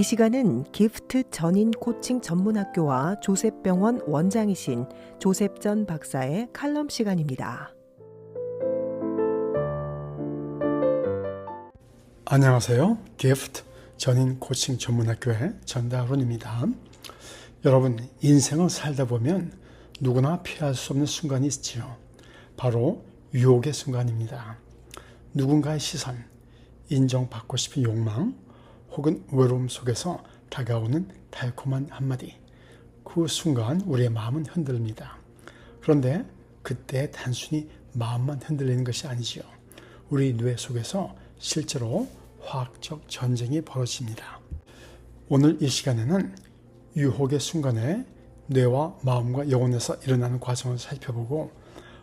이 시간은 기프트 전인 코칭 전문학교와 조셉병원 원장이신 조셉전 박사의 칼럼 시간입니다. 안녕하세요. 기프트 전인 코칭 전문학교의 전다론입니다. 여러분, 인생을 살다 보면 누구나 피할 수 없는 순간이 있지요. 바로 유혹의 순간입니다. 누군가의 시선, 인정받고 싶은 욕망, 혹은 외로움 속에서 다가오는 달콤한 한마디. 그 순간 우리의 마음은 흔들립니다. 그런데 그때 단순히 마음만 흔들리는 것이 아니지요. 우리 뇌 속에서 실제로 화학적 전쟁이 벌어집니다. 오늘 이 시간에는 유혹의 순간에 뇌와 마음과 영혼에서 일어나는 과정을 살펴보고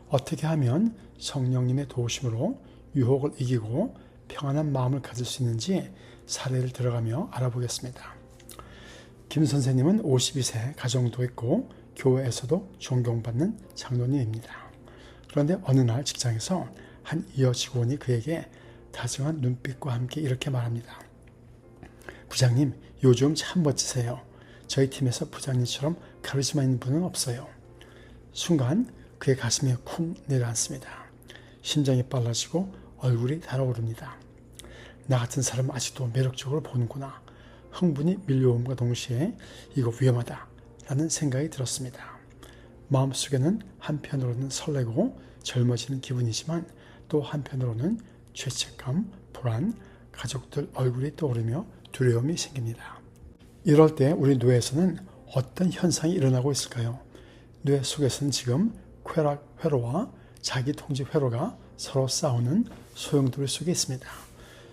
어떻게 하면 성령님의 도우심으로 유혹을 이기고 평안한 마음을 가질 수 있는지 사례를 들어가며 알아보겠습니다. 김 선생님은 52세 가정도 있고 교회에서도 존경받는 장로님입니다. 그런데 어느 날 직장에서 한 이어 직원이 그에게 다정한 눈빛과 함께 이렇게 말합니다. 부장님, 요즘 참 멋지세요. 저희 팀에서 부장님처럼 카리스마 있는 분은 없어요. 순간 그의 가슴이 쿵 내려앉습니다. 심장이 빨라지고 얼굴이 달아오릅니다. 나 같은 사람 아직도 매력적으로 보는구나. 흥분이 밀려옴과 동시에 이거 위험하다. 라는 생각이 들었습니다. 마음속에는 한편으로는 설레고 젊어지는 기분이지만 또 한편으로는 죄책감, 불안, 가족들 얼굴이 떠오르며 두려움이 생깁니다. 이럴 때 우리 뇌에서는 어떤 현상이 일어나고 있을까요? 뇌 속에서는 지금 쾌락 회로와 자기 통제 회로가 서로 싸우는 소용돌이 속에 있습니다.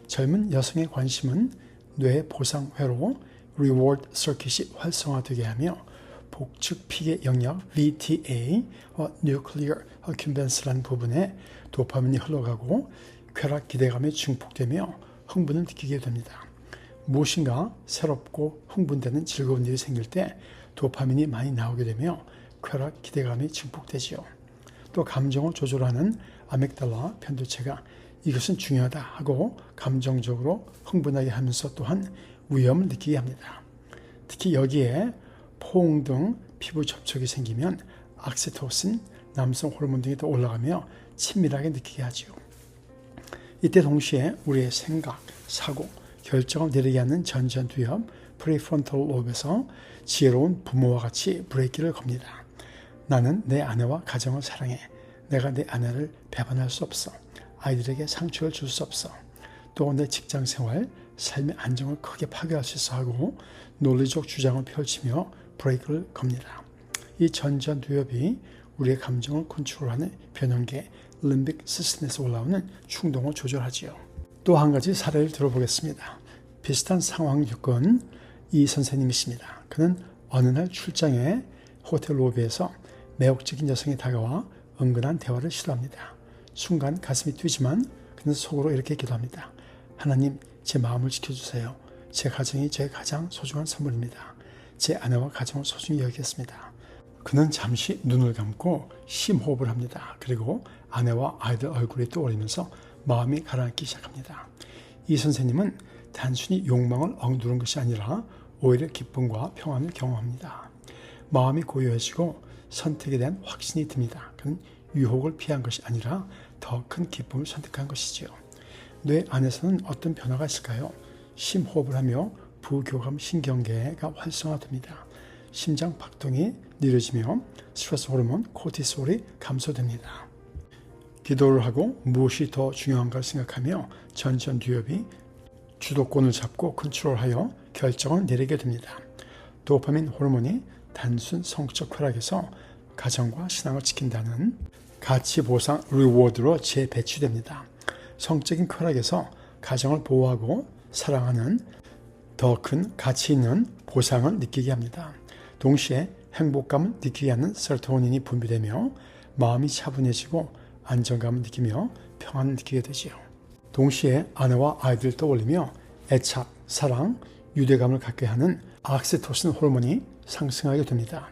젊은 여성의 관심은 뇌 보상 회로 reward circuit이 활성화되게 하며 복측 피계 영역 VTA 와 nuclear occupancy라는 부분에 도파민이 흘러가고 쾌락 기대감이 증폭되며 흥분을 느끼게 됩니다. 무엇인가 새롭고 흥분되는 즐거운 일이 생길 때 도파민이 많이 나오게 되며 쾌락 기대감이 증폭되지요. 또 감정을 조절하는 아믹달라 편도체가 이것은 중요하다 하고 감정적으로 흥분하게 하면서 또한 위험을 느끼게 합니다. 특히 여기에 포옹 등 피부 접촉이 생기면 악시토신, 남성 호르몬 등이 더 올라가며 친밀하게 느끼게 하지요. 이때 동시에 우리의 생각, 사고, 결정을 내리게 하는 전전두엽 프리프론탈 롭에서 지혜로운 부모와 같이 브레이크를 겁니다. 나는 내 아내와 가정을 사랑해. 내가 내 아내를 배반할 수 없어. 아이들에게 상처를 줄 수 없어. 또 내 직장 생활, 삶의 안정을 크게 파괴할 수 있어 하고 논리적 주장을 펼치며 브레이크를 겁니다. 이 전전두엽이 우리의 감정을 컨트롤하는 변형계 림빅 시스템에서 올라오는 충동을 조절하지요. 또 한 가지 사례를 들어보겠습니다. 비슷한 상황 겪은 이 선생님이십니다. 그는 어느 날 출장에 호텔 로비에서 매혹적인 여성이 다가와 은근한 대화를 시도합니다. 순간 가슴이 뛰지만 그는 속으로 이렇게 기도합니다. 하나님, 제 마음을 지켜주세요. 제 가정이 제 가장 소중한 선물입니다. 제 아내와 가정을 소중히 여기겠습니다. 그는 잠시 눈을 감고 심호흡을 합니다. 그리고 아내와 아이들 얼굴이 떠오르면서 마음이 가라앉기 시작합니다. 이 선생님은 단순히 욕망을 억누른 것이 아니라 오히려 기쁨과 평안을 경험합니다. 마음이 고요해지고 선택에 대한 확신이 듭니다. 그는 유혹을 피한 것이 아니라 더 큰 기쁨을 선택한 것이지요. 뇌 안에서는 어떤 변화가 있을까요? 심호흡을 하며 부교감 신경계가 활성화됩니다. 심장 박동이 느려지며 스트레스 호르몬 코티솔이 감소됩니다. 기도를 하고 무엇이 더 중요한가 생각하며 전전두엽이 주도권을 잡고 컨트롤하여 결정을 내리게 됩니다. 도파민 호르몬이 단순 성적 쾌락에서 가정과 신앙을 지킨다는 가치 보상 리워드로 재배치됩니다. 성적인 쾌락에서 가정을 보호하고 사랑하는 더 큰 가치 있는 보상을 느끼게 합니다. 동시에 행복감을 느끼게 하는 세로토닌이 분비되며 마음이 차분해지고 안정감을 느끼며 평안을 느끼게 되지요. 동시에 아내와 아이들을 떠올리며 애착, 사랑, 유대감을 갖게 하는 악시토신 호르몬이 상승하게 됩니다.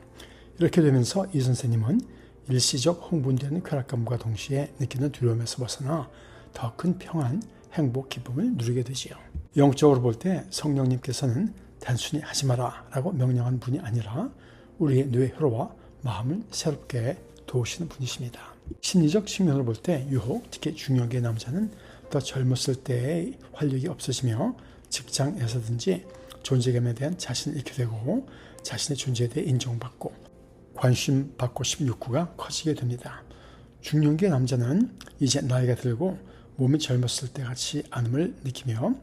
이렇게 되면서 이 선생님은 일시적 흥분되는 쾌락감과 동시에 느끼는 두려움에서 벗어나 더 큰 평안, 행복, 기쁨을 누리게 되지요. 영적으로 볼 때 성령님께서는 단순히 하지 마라 라고 명령하는 분이 아니라 우리의 뇌 혈로와 마음을 새롭게 도우시는 분이십니다. 심리적 측면으로 볼 때 유혹, 특히 중년기의 남자는 더 젊었을 때의 활력이 없어지며 직장에서든지 존재감에 대한 자신을 잃게 되고 자신의 존재에 대해 인정받고 관심 받고 싶은 욕구가 커지게 됩니다. 중년기의 남자는 이제 나이가 들고 몸이 젊었을 때 같이 않음을 느끼며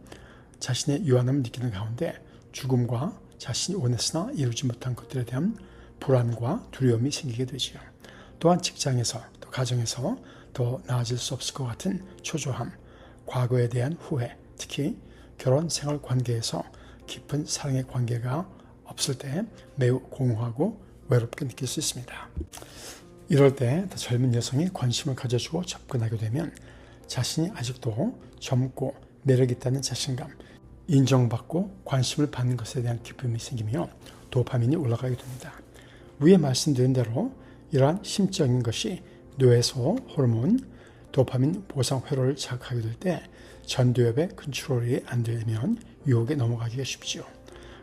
자신의 유한함을 느끼는 가운데 죽음과 자신이 원했으나 이루지 못한 것들에 대한 불안과 두려움이 생기게 되지요. 또한 직장에서 또 가정에서 더 나아질 수 없을 것 같은 초조함, 과거에 대한 후회, 특히 결혼 생활 관계에서 깊은 사랑의 관계가 없을 때 매우 공허하고 외롭게 느낄 수 있습니다. 이럴 때 더 젊은 여성이 관심을 가져주고 접근하게 되면 자신이 아직도 젊고 매력 있다는 자신감, 인정받고 관심을 받는 것에 대한 기쁨이 생기며 도파민이 올라가게 됩니다. 위에 말씀드린 대로 이러한 심적인 것이 뇌에서 호르몬, 도파민 보상 회로를 자극하게 될 때 전두엽의 컨트롤이 안 되면 유혹에 넘어가기가 쉽지요.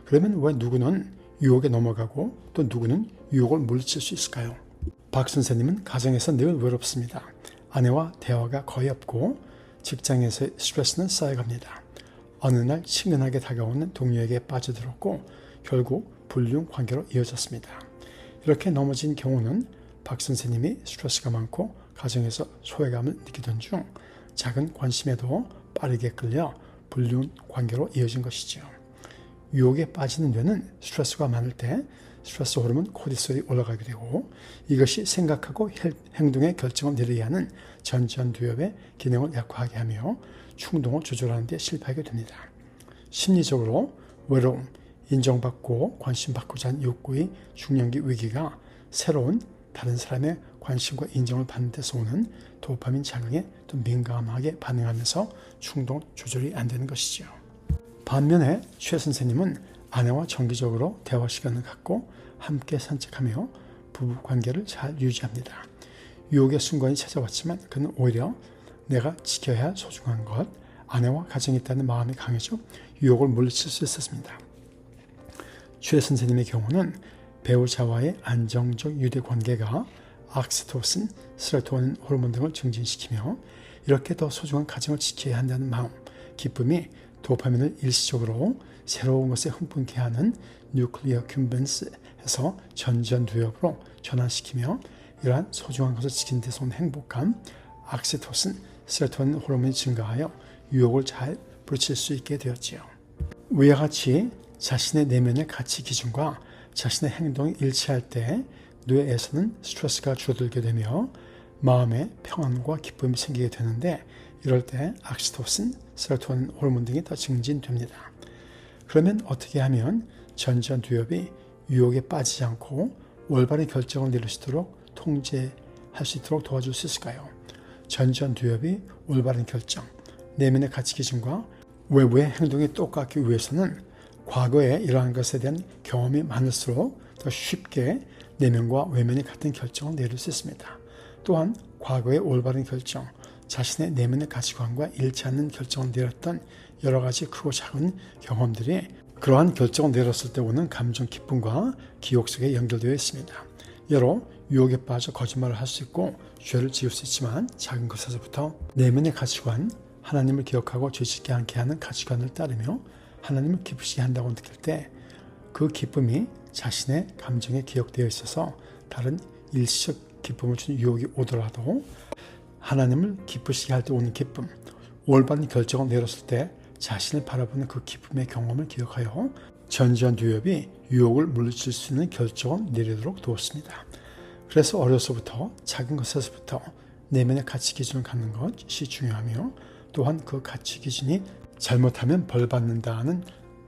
그러면 왜 누구는 유혹에 넘어가고 또 누구는 유혹을 물리칠 수 있을까요? 박 선생님은 가정에서 늘 외롭습니다. 아내와 대화가 거의 없고 직장에서의 스트레스는 쌓여갑니다. 어느 날 친근하게 다가오는 동료에게 빠져들었고 결국 불륜 관계로 이어졌습니다. 이렇게 넘어진 경우는 박 선생님이 스트레스가 많고 가정에서 소외감을 느끼던 중 작은 관심에도 빠르게 끌려 불륜 관계로 이어진 것이지요. 유혹에 빠지는 뇌는 스트레스가 많을 때 스트레스 호르몬 코르티솔이 올라가게 되고 이것이 생각하고 행동의 결정을 내리게 하는 전전두엽의 기능을 약화하게 하며 충동을 조절하는 데 실패하게 됩니다. 심리적으로 외로움, 인정받고 관심받고자 하는 욕구의 중년기 위기가 새로운 다른 사람의 관심과 인정을 받는 데서 오는 도파민 자극에 또 민감하게 반응하면서 충동 조절이 안 되는 것이죠. 반면에 최 선생님은 아내와 정기적으로 대화 시간을 갖고 함께 산책하며 부부 관계를 잘 유지합니다. 유혹의 순간이 찾아왔지만 그는 오히려 내가 지켜야 할 소중한 것, 아내와 가정이 있다는 마음이 강해져 유혹을 물리칠 수 있었습니다. 최 선생님의 경우는 배우자와의 안정적 유대 관계가 악시토신, 스레토닌 호르몬 등을 증진시키며 이렇게 더 소중한 가정을 지켜야 한다는 마음, 기쁨이 도파민을 일시적으로 새로운 것에 흥분케 하는 뉴클리어 큐벤스에서 전전두엽으로 전환시키며 이러한 소중한 것을 지킨 데서 온 행복감, 악시토신, 세로토닌 호르몬이 증가하여 유혹을 잘 부르칠 수 있게 되었지요. 위와 같이 자신의 내면의 가치 기준과 자신의 행동이 일치할 때 뇌에서는 스트레스가 줄어들게 되며 마음의 평안과 기쁨이 생기게 되는데 이럴 때 악시토신, 세로토닌 호르몬 등이 더 증진됩니다. 그러면 어떻게 하면 전전 두엽이 유혹에 빠지지 않고 올바른 결정을 내릴 수 있도록 통제할 수 있도록 도와줄 수 있을까요? 전전 두엽이 올바른 결정, 내면의 가치 기준과 외부의 행동이 똑같기 위해서는 과거에 이러한 것에 대한 경험이 많을수록 더 쉽게 내면과 외면이 같은 결정을 내릴 수 있습니다. 또한 과거의 올바른 결정, 자신의 내면의 가치관과 일치하는 결정을 내렸던 여러 가지 크고 작은 경험들이 그러한 결정을 내렸을 때 오는 감정 기쁨과 기억 속에 연결되어 있습니다. 여러 유혹에 빠져 거짓말을 할 수 있고 죄를 지을 수 있지만 작은 것에서부터 내면의 가치관, 하나님을 기억하고 죄짓게 않게 하는 가치관을 따르며 하나님을 기쁘시게 한다고 느낄 때 그 기쁨이 자신의 감정에 기억되어 있어서 다른 일시적 기쁨을 주는 유혹이 오더라도 하나님을 기쁘시게 할 때 오는 기쁨, 올바른 결정을 내렸을 때 자신을 바라보는 그 기쁨의 경험을 기억하여 전전두엽이 유혹을 물리칠 수 있는 결정을 내리도록 도왔습니다. 그래서 어려서부터 작은 것에서부터 내면의 가치 기준을 갖는 것이 중요하며 또한 그 가치 기준이 잘못하면 벌 받는다는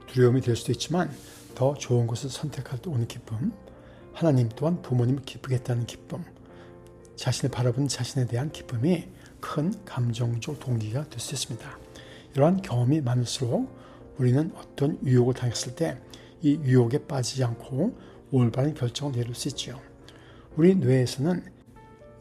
두려움이 될 수도 있지만 더 좋은 것을 선택할 때 오는 기쁨, 하나님 또한 부모님을 기쁘겠다는 기쁨, 자신을 바라보는 자신에 대한 기쁨이 큰 감정적 동기가 될 수 있습니다. 이러한 경험이 많을수록 우리는 어떤 유혹을 당했을 때 이 유혹에 빠지지 않고 올바른 결정을 내릴 수 있지요. 우리 뇌에서는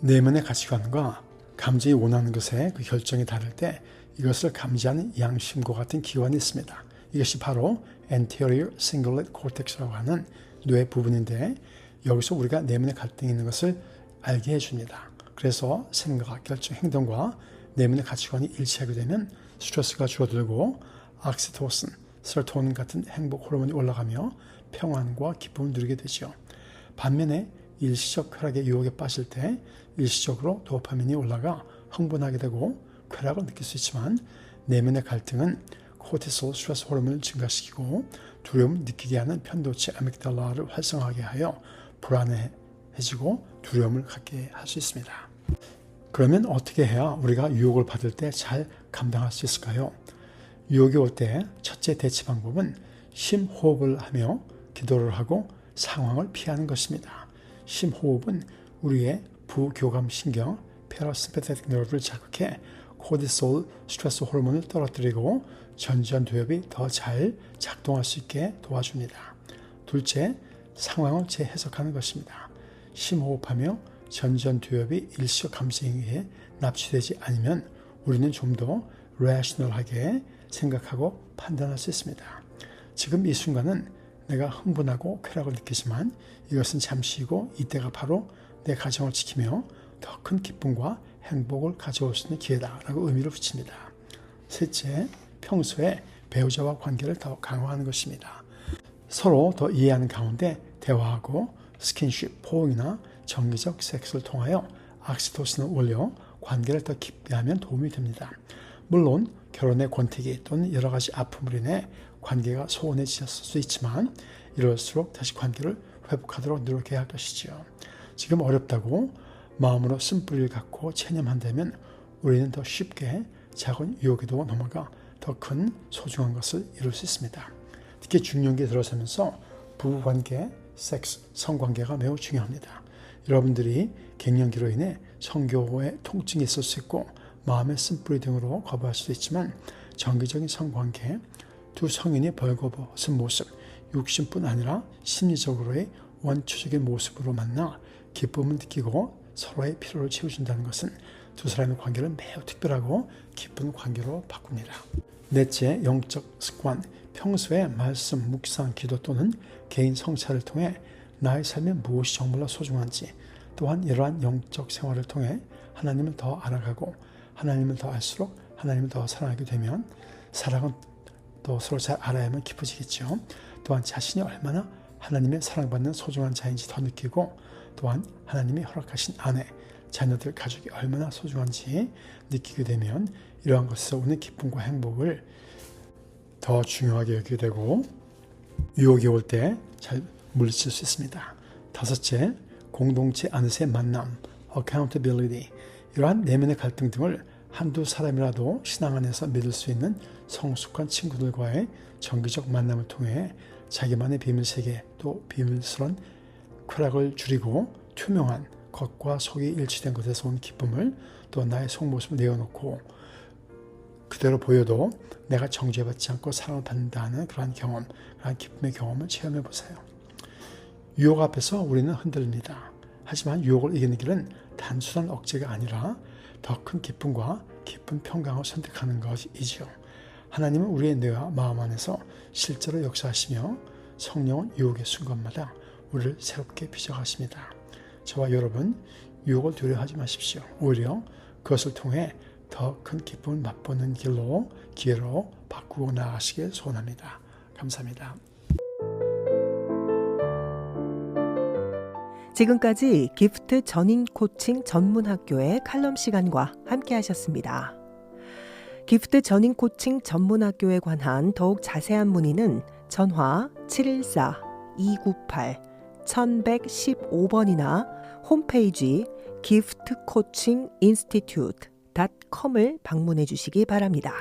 내면의 가치관과 감정이 원하는 것에 그 결정이 다를 때 이것을 감지하는 양심과 같은 기관이 있습니다. 이것이 바로 anterior cingulate cortex라고 하는 뇌 부분인데 여기서 우리가 내면의 갈등이 있는 것을 알게 해줍니다. 그래서 생각, 결정, 행동과 내면의 가치관이 일치하게 되면 스트레스가 줄어들고 악시토신, 세로토닌 같은 행복 호르몬이 올라가며 평안과 기쁨을 누리게 되죠. 반면에 일시적 쾌락의 유혹에 빠질 때 일시적으로 도파민이 올라가 흥분하게 되고 쾌락을 느낄 수 있지만 내면의 갈등은 코티솔 스트레스 호르몬을 증가시키고 두려움을 느끼게 하는 편도체 아믹달라를 활성화하게 하여 불안해지고 두려움을 갖게 할 수 있습니다. 그러면 어떻게 해야 우리가 유혹을 받을 때 잘 감당할 수 있을까요? 유혹이 올 때 첫째 대치 방법은 심호흡을 하며 기도를 하고 상황을 피하는 것입니다. 심호흡은 우리의 부교감 신경 페라시mpathetic nerve를 자극해 코디솔 스트레스 호르몬을 떨어뜨리고 전전두엽이 더 잘 작동할 수 있게 도와줍니다. 둘째, 상황을 재해석하는 것입니다. 심호흡하며 전전두엽이 일시적 감정에 의해 납치되지 않으면 우리는 좀더 rational하게 생각하고 판단할 수 있습니다. 지금 이 순간은 내가 흥분하고 쾌락을 느끼지만 이것은 잠시이고 이때가 바로 내 가정을 지키며 더 큰 기쁨과 행복을 가져올 수 있는 기회다라고 의미를 붙입니다. 셋째, 평소에 배우자와 관계를 더 강화하는 것입니다. 서로 더 이해하는 가운데 대화하고 스킨십, 포옹이나 정기적 섹스를 통하여 악시토신을 올려 관계를 더 깊게 하면 도움이 됩니다. 물론 결혼의 권태기 또는 여러 가지 아픔으로 인해 관계가 소원해졌을 수 있지만 이럴수록 다시 관계를 회복하도록 노력해야 할 것이지요. 지금 어렵다고 마음으로 쓴뿌리를 갖고 체념한다면 우리는 더 쉽게 작은 유혹에도 넘어가 더 큰 소중한 것을 이룰 수 있습니다. 특히 중년기에 들어서면서 부부관계, 섹스, 성관계가 매우 중요합니다. 여러분들이 갱년기로 인해 성교의 통증이 있을 수 있고 마음의 쓴뿌리 등으로 거부할 수도 있지만 정기적인 성관계, 두 성인이 벌거벗은 모습, 육신뿐 아니라 심리적으로의 원초적인 모습으로 만나 기쁨을 느끼고 서로의 필요를 채워준다는 것은 두 사람의 관계를 매우 특별하고 기쁜 관계로 바꿉니다. 넷째, 영적 습관. 평소에 말씀, 묵상, 기도 또는 개인 성찰을 통해 나의 삶에 무엇이 정말로 소중한지 또한 이러한 영적 생활을 통해 하나님을 더 알아가고 하나님을 더 알수록 하나님을 더 사랑하게 되면 사랑은 또 서로 잘 알아야만 깊어지겠죠. 또한 자신이 얼마나 하나님의 사랑받는 소중한 자인지 더 느끼고 또한 하나님이 허락하신 아내, 자녀들, 가족이 얼마나 소중한지 느끼게 되면 이러한 것에서 오는 기쁨과 행복을 더 중요하게 여기게 되고 유혹이 올 때 잘 물리칠 수 있습니다. 다섯째, 공동체 안에서의 만남, accountability 이러한 내면의 갈등 등을 한두 사람이라도 신앙 안에서 믿을 수 있는 성숙한 친구들과의 정기적 만남을 통해 자기만의 비밀 세계 또 비밀스러운 쾌락을 줄이고 투명한 겉과 속이 일치된 것에서 온 기쁨을 또 나의 속모습을 내어놓고 그대로 보여도 내가 정죄받지 않고 사랑을 받는다는 그러한 경험, 그러한 기쁨의 경험을 체험해 보세요. 유혹 앞에서 우리는 흔들립니다. 하지만 유혹을 이기는 길은 단순한 억제가 아니라 더 큰 기쁨과 깊은 평강을 선택하는 것이지요. 하나님은 우리의 뇌와 마음 안에서 실제로 역사하시며 성령은 유혹의 순간마다 우리를 새롭게 빚어가십니다. 저와 여러분 유혹을 두려워하지 마십시오. 오히려 그것을 통해 더 큰 기쁨을 맛보는 길로 기회로 바꾸고 나아가시길 소원합니다. 감사합니다. 지금까지 기프트 전인 코칭 전문 학교의 칼럼 시간과 함께 하셨습니다. 기프트 전인 코칭 전문 학교에 관한 더욱 자세한 문의는 전화 714-298-1115번이나 홈페이지 giftcoachinginstitute.com을 방문해 주시기 바랍니다.